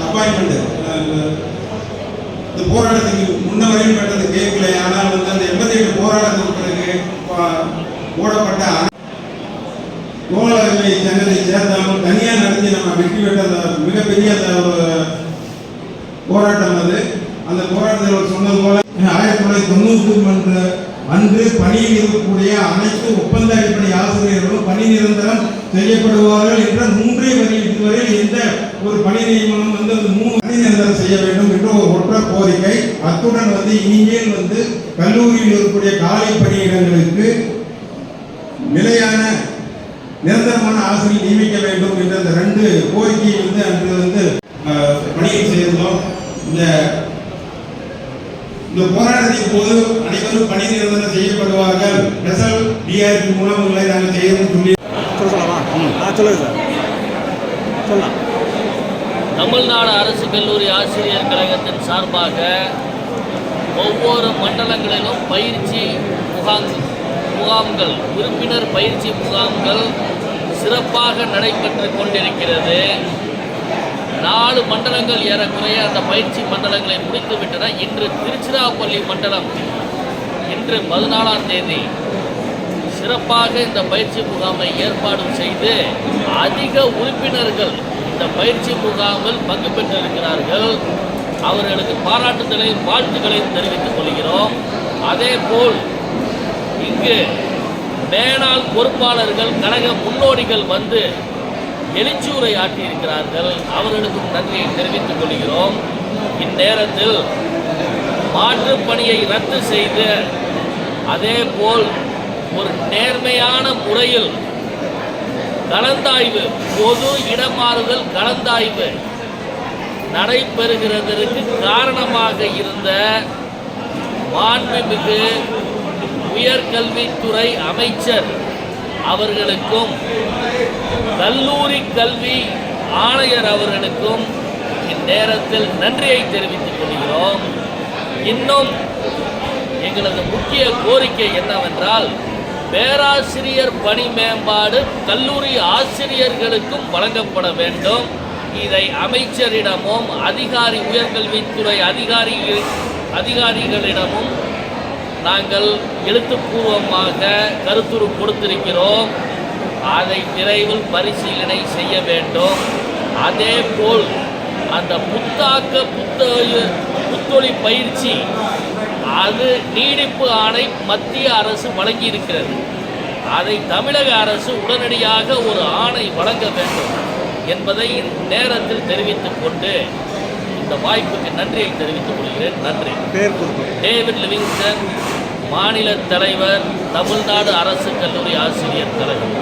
Appointment இந்த போராட்டத்துக்கு முன்ன வரையும் பெற்றது கேட்கல. ஆனால் வந்து அந்த எண்பத்தி எட்டு போராட்டத்துக்கு பிறகு போடப்பட்ட அனை- கோவலர்களை சங்கத்தை சேர்த்தாமல் தனியாக நடத்தி நம்ம வெற்றி பெற்ற அந்த மிகப்பெரிய அந்த ஒரு போராட்டம் அது. அந்த போராட்டத்தில் அவர் சொன்னது போல ஆயிரத்தி தொள்ளாயிரத்தி தொண்ணூற்றி ஒன்று அன்று பணியில் இருக்கக்கூடிய அனைத்து ஒப்பந்த அடிப்படை ஆசிரியர்களும் பணி நிரந்தரம் செய்யப்படுவார்கள் என்ற மூன்றே வரி இதுவரை ஒரு பணி நியமனம் வந்து அந்த மூணு பணி நிரந்தரம் செய்ய வேண்டும் என்ற ஒரு ஒற்ற கோரிக்கை. அத்துடன் வந்து இனிமேல் வந்து கல்லூரியில் இருக்கக்கூடிய காலை பணியிடங்களுக்கு நிலையான நிரந்தரமான ஆசிரியர் நியமிக்க வேண்டும் என்ற அந்த ரெண்டு கோரிக்கையை வந்து அன்று வந்து பணியை பணியில் செய்திருந்தோம் இந்த இந்த போராட்டத்தின் போது அனைவரும் பணி நிரந்தரம் செய்யப்படுவார்கள். ஸ்பெஷல் டிஆர்பி மூலம் உங்களை நாங்கள் செய்யணும்னு சொல்லி சொல்லலாமா ஆ சொல்லுங்கள் சார். சொல்லலாம் தமிழ்நாடு அரசு கல்லூரி ஆசிரியர் கழகத்தின் சார்பாக ஒவ்வொரு மண்டலங்களிலும் பயிற்சி முகாம் முகாம்கள் உறுப்பினர் பயிற்சி முகாம்கள் சிறப்பாக நடைபெற்று கொண்டிருக்கிறது. நாலு மண்டலங்கள் ஏறக்குறைய அந்த பயிற்சி மண்டலங்களை முடித்துவிட்டன. இன்று திருச்சிராப்பள்ளி மண்டலம் இன்று பதினாலாம் தேதி சிறப்பாக இந்த பயிற்சி முகாமை ஏற்பாடு செய்து அதிக உறுப்பினர்கள் இந்த பயிற்சி முகாமில் பங்கு பெற்றிருக்கிறார்கள். அவர்களுக்கு பாராட்டுதலையும் வாழ்த்துக்களையும் தெரிவித்துக் கொள்கிறோம். அதே போல் இங்கு மேலாள் பொறுப்பாளர்கள் கழக முன்னோடிகள் வந்து எழுச்சியுரை ஆற்றியிருக்கிறார்கள். அவர்களுக்கும் நன்றியை தெரிவித்துக் கொள்கிறோம். இந்நேரத்தில் மாற்றுப் பணியை ரத்து செய்து அதே போல் ஒரு நேர்மையான முறையில் கலந்தாய்வு பொது இடமாறுதல் கலந்தாய்வு நடைபெறுகிறதற்கு காரணமாக இருந்த மாண்புமிகு உயர்கல்வித்துறை அமைச்சர் அவர்களுக்கும் கல்லூரி கல்வி ஆணையர் அவர்களுக்கும் இந்நேரத்தில் நன்றியை தெரிவித்துக் கொள்கிறோம். இன்னும் எங்களது முக்கிய கோரிக்கை என்னவென்றால் பேராசிரியர் பணி மேம்பாடு கல்லூரி ஆசிரியர்களுக்கும் வழங்கப்பட வேண்டும். இதை அமைச்சரிடமும் அதிகாரி உயர்கல்வித்துறை அதிகாரி அதிகாரிகளிடமும் நாங்கள் எழுத்துப்பூர்வமாக கருத்துரு கொடுத்திருக்கிறோம். அதை விரைவில் பரிசீலனை செய்ய வேண்டும். அதே போல் அந்த புத்தாக்க புத்தொழி புத்தொழி பயிற்சி அது நீடிப்பு ஆணை மத்திய அரசு வழங்கி இருக்கிறது அதை தமிழக அரசு உடனடியாக ஒரு ஆணை வழங்க வேண்டும் என்பதை இந்நேரத்தில் தெரிவித்துக் கொண்டு இந்த வாய்ப்புக்கு நன்றியை தெரிவித்துக் கொள்கிறேன். நன்றி. டேவிட் லிவிங்ஸ்டன் மாநில தலைவர் தமிழ்நாடு அரசு கல்லூரி ஆசிரியர் கழகம்